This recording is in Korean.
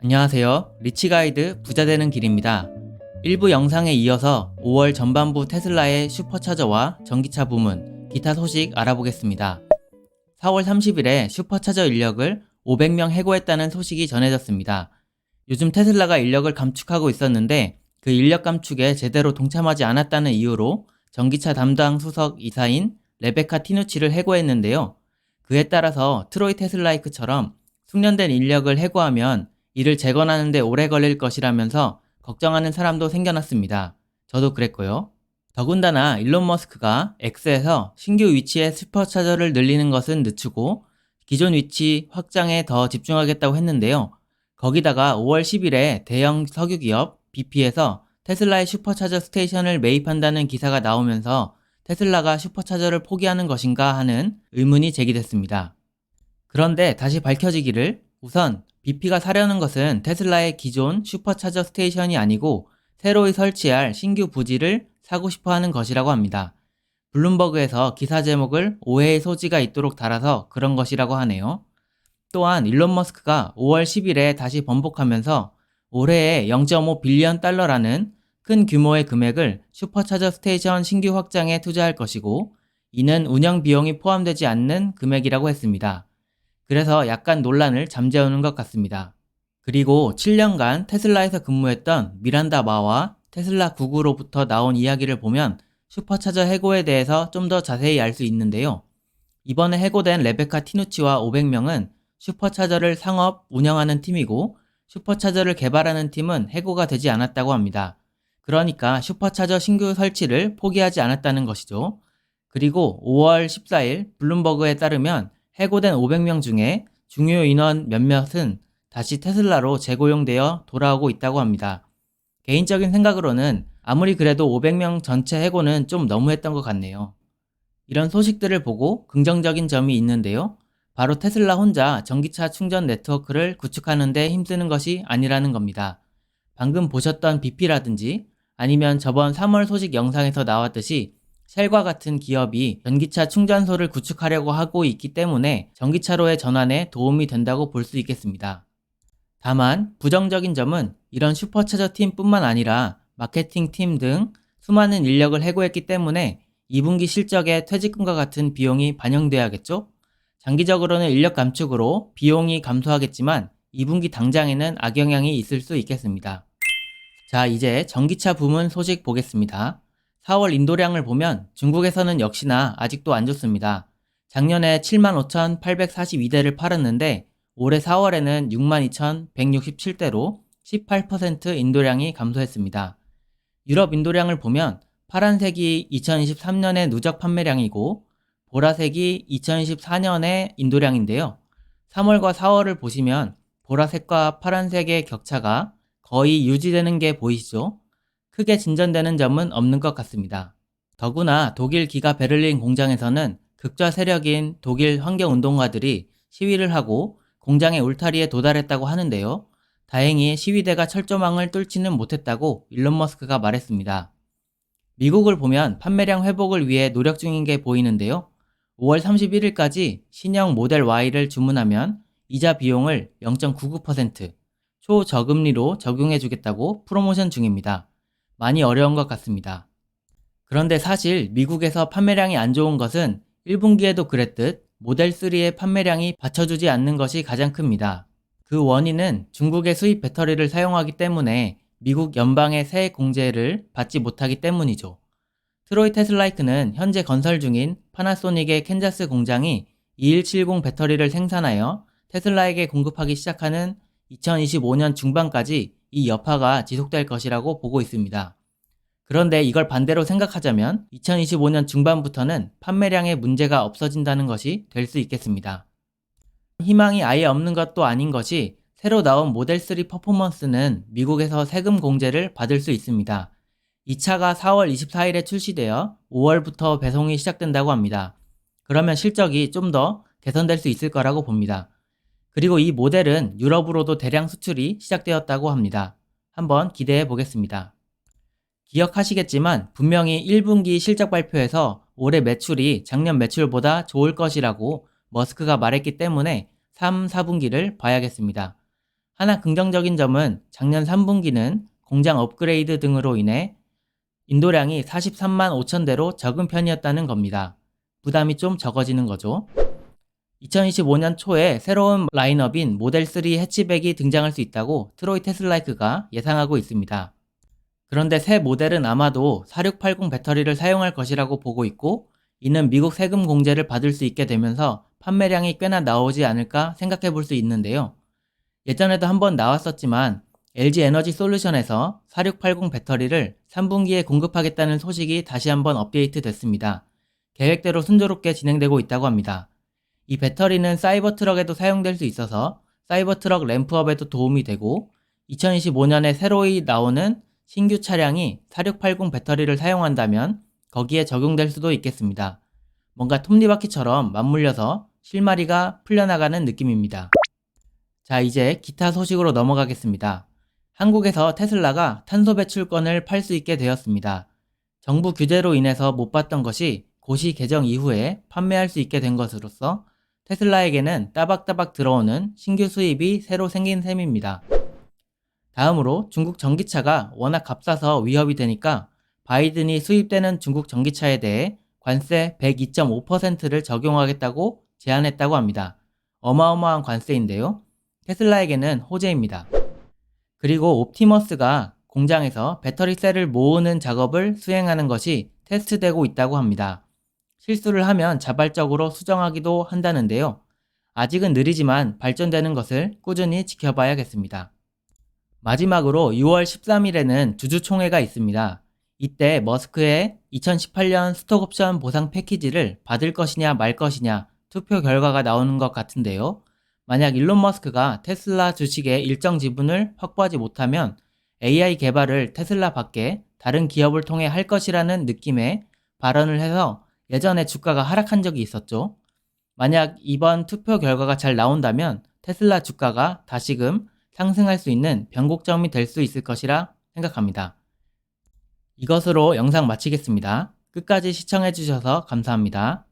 안녕하세요. 리치가이드 부자 되는 길입니다. 일부 영상에 이어서 5월 전반부 테슬라의 슈퍼차저와 전기차 부문, 기타 소식 알아보겠습니다. 4월 30일에 슈퍼차저 인력을 500명 해고했다는 소식이 전해졌습니다. 요즘 테슬라가 인력을 감축하고 있었는데 그 인력 감축에 제대로 동참하지 않았다는 이유로 전기차 담당 수석 이사인 레베카 티누치를 해고했는데요. 그에 따라서 트로이 테슬라이크처럼 숙련된 인력을 해고하면 이를 재건하는데 오래 걸릴 것이라면서 걱정하는 사람도 생겨났습니다. 저도 그랬고요. 더군다나 일론 머스크가 X에서 신규 위치의 슈퍼차저를 늘리는 것은 늦추고 기존 위치 확장에 더 집중하겠다고 했는데요. 거기다가 5월 10일에 대형 석유기업 BP에서 테슬라의 슈퍼차저 스테이션을 매입한다는 기사가 나오면서 테슬라가 슈퍼차저를 포기하는 것인가 하는 의문이 제기됐습니다. 그런데 다시 밝혀지기를 우선 BP가 사려는 것은 테슬라의 기존 슈퍼차저 스테이션이 아니고 새로이 설치할 신규 부지를 사고 싶어 하는 것이라고 합니다. 블룸버그에서 기사 제목을 오해의 소지가 있도록 달아서 그런 것이라고 하네요. 또한 일론 머스크가 5월 10일에 다시 번복하면서 올해에 0.5 빌리언 달러라는 큰 규모의 금액을 슈퍼차저 스테이션 신규 확장에 투자할 것이고 이는 운영 비용이 포함되지 않는 금액이라고 했습니다. 그래서 약간 논란을 잠재우는 것 같습니다. 그리고 7년간 테슬라에서 근무했던 미란다 마와 테슬라 구구로부터 나온 이야기를 보면 슈퍼차저 해고에 대해서 좀 더 자세히 알 수 있는데요. 이번에 해고된 레베카 티누치와 500명은 슈퍼차저를 상업, 운영하는 팀이고 슈퍼차저를 개발하는 팀은 해고가 되지 않았다고 합니다. 그러니까 슈퍼차저 신규 설치를 포기하지 않았다는 것이죠. 그리고 5월 14일 블룸버그에 따르면 해고된 500명 중에 중요 인원 몇몇은 다시 테슬라로 재고용되어 돌아오고 있다고 합니다. 개인적인 생각으로는 아무리 그래도 500명 전체 해고는 좀 너무했던 것 같네요. 이런 소식들을 보고 긍정적인 점이 있는데요. 바로 테슬라 혼자 전기차 충전 네트워크를 구축하는데 힘쓰는 것이 아니라는 겁니다. 방금 보셨던 BP라든지 아니면 저번 3월 소식 영상에서 나왔듯이 셀과 같은 기업이 전기차 충전소를 구축하려고 하고 있기 때문에 전기차로의 전환에 도움이 된다고 볼 수 있겠습니다. 다만 부정적인 점은 이런 슈퍼차저 팀뿐만 아니라 마케팅 팀 등 수많은 인력을 해고했기 때문에 2분기 실적에 퇴직금과 같은 비용이 반영돼야겠죠? 장기적으로는 인력 감축으로 비용이 감소하겠지만 2분기 당장에는 악영향이 있을 수 있겠습니다. 자, 이제 전기차 부문 소식 보겠습니다. 4월 인도량을 보면 중국에서는 역시나 아직도 안 좋습니다. 작년에 75,842대를 팔았는데 올해 4월에는 62,167대로 18% 인도량이 감소했습니다. 유럽 인도량을 보면 파란색이 2023년의 누적 판매량이고 보라색이 2024년의 인도량인데요. 3월과 4월을 보시면 보라색과 파란색의 격차가 거의 유지되는 게 보이시죠? 크게 진전되는 점은 없는 것 같습니다. 더구나 독일 기가 베를린 공장에서는 극좌 세력인 독일 환경운동가들이 시위를 하고 공장의 울타리에 도달했다고 하는데요. 다행히 시위대가 철조망을 뚫지는 못했다고 일론 머스크가 말했습니다. 미국을 보면 판매량 회복을 위해 노력 중인 게 보이는데요. 5월 31일까지 신형 모델 Y를 주문하면 이자 비용을 0.99% 초저금리로 적용해 주겠다고 프로모션 중입니다. 많이 어려운 것 같습니다. 그런데 사실 미국에서 판매량이 안 좋은 것은 1분기에도 그랬듯 모델 3의 판매량이 받쳐주지 않는 것이 가장 큽니다. 그 원인은 중국의 수입 배터리를 사용하기 때문에 미국 연방의 세액 공제를 받지 못하기 때문이죠. 트로이 테슬라이크는 현재 건설 중인 파나소닉의 캔자스 공장이 2170 배터리를 생산하여 테슬라에게 공급하기 시작하는 2025년 중반까지 이 여파가 지속될 것이라고 보고 있습니다. 그런데 이걸 반대로 생각하자면 2025년 중반부터는 판매량에 문제가 없어진다는 것이 될 수 있겠습니다. 희망이 아예 없는 것도 아닌 것이 새로 나온 모델 3 퍼포먼스는 미국에서 세금 공제를 받을 수 있습니다. 이 차가 4월 24일에 출시되어 5월부터 배송이 시작된다고 합니다. 그러면 실적이 좀 더 개선될 수 있을 거라고 봅니다. 그리고 이 모델은 유럽으로도 대량 수출이 시작되었다고 합니다. 한번 기대해 보겠습니다. 기억하시겠지만 분명히 1분기 실적 발표에서 올해 매출이 작년 매출보다 좋을 것이라고 머스크가 말했기 때문에 3, 4분기를 봐야겠습니다. 하나 긍정적인 점은 작년 3분기는 공장 업그레이드 등으로 인해 인도량이 43만 5천 대로 적은 편이었다는 겁니다. 부담이 좀 적어지는 거죠. 2025년 초에 새로운 라인업인 모델 3 해치백이 등장할 수 있다고 트로이 테슬라이크가 예상하고 있습니다. 그런데 새 모델은 아마도 4680 배터리를 사용할 것이라고 보고 있고 이는 미국 세금 공제를 받을 수 있게 되면서 판매량이 꽤나 나오지 않을까 생각해 볼 수 있는데요. 예전에도 한번 나왔었지만 LG 에너지 솔루션에서 4680 배터리를 3분기에 공급하겠다는 소식이 다시 한번 업데이트 됐습니다. 계획대로 순조롭게 진행되고 있다고 합니다. 이 배터리는 사이버 트럭에도 사용될 수 있어서 사이버 트럭 램프업에도 도움이 되고 2025년에 새로이 나오는 신규 차량이 4680 배터리를 사용한다면 거기에 적용될 수도 있겠습니다. 뭔가 톱니바퀴처럼 맞물려서 실마리가 풀려나가는 느낌입니다. 자, 이제 기타 소식으로 넘어가겠습니다. 한국에서 테슬라가 탄소 배출권을 팔 수 있게 되었습니다. 정부 규제로 인해서 못 받던 것이 고시 개정 이후에 판매할 수 있게 된 것으로서 테슬라에게는 따박따박 들어오는 신규 수입이 새로 생긴 셈입니다. 다음으로 중국 전기차가 워낙 값싸서 위협이 되니까 바이든이 수입되는 중국 전기차에 대해 관세 102.5%를 적용하겠다고 제안했다고 합니다. 어마어마한 관세인데요. 테슬라에게는 호재입니다. 그리고 옵티머스가 공장에서 배터리 셀을 모으는 작업을 수행하는 것이 테스트되고 있다고 합니다. 실수를 하면 자발적으로 수정하기도 한다는데요. 아직은 느리지만 발전되는 것을 꾸준히 지켜봐야겠습니다. 마지막으로 6월 13일에는 주주총회가 있습니다. 이때 머스크의 2018년 스톡옵션 보상 패키지를 받을 것이냐 말 것이냐 투표 결과가 나오는 것 같은데요. 만약 일론 머스크가 테슬라 주식의 일정 지분을 확보하지 못하면 AI 개발을 테슬라 밖에 다른 기업을 통해 할 것이라는 느낌의 발언을 해서 예전에 주가가 하락한 적이 있었죠. 만약 이번 투표 결과가 잘 나온다면 테슬라 주가가 다시금 상승할 수 있는 변곡점이 될 수 있을 것이라 생각합니다. 이것으로 영상 마치겠습니다. 끝까지 시청해주셔서 감사합니다.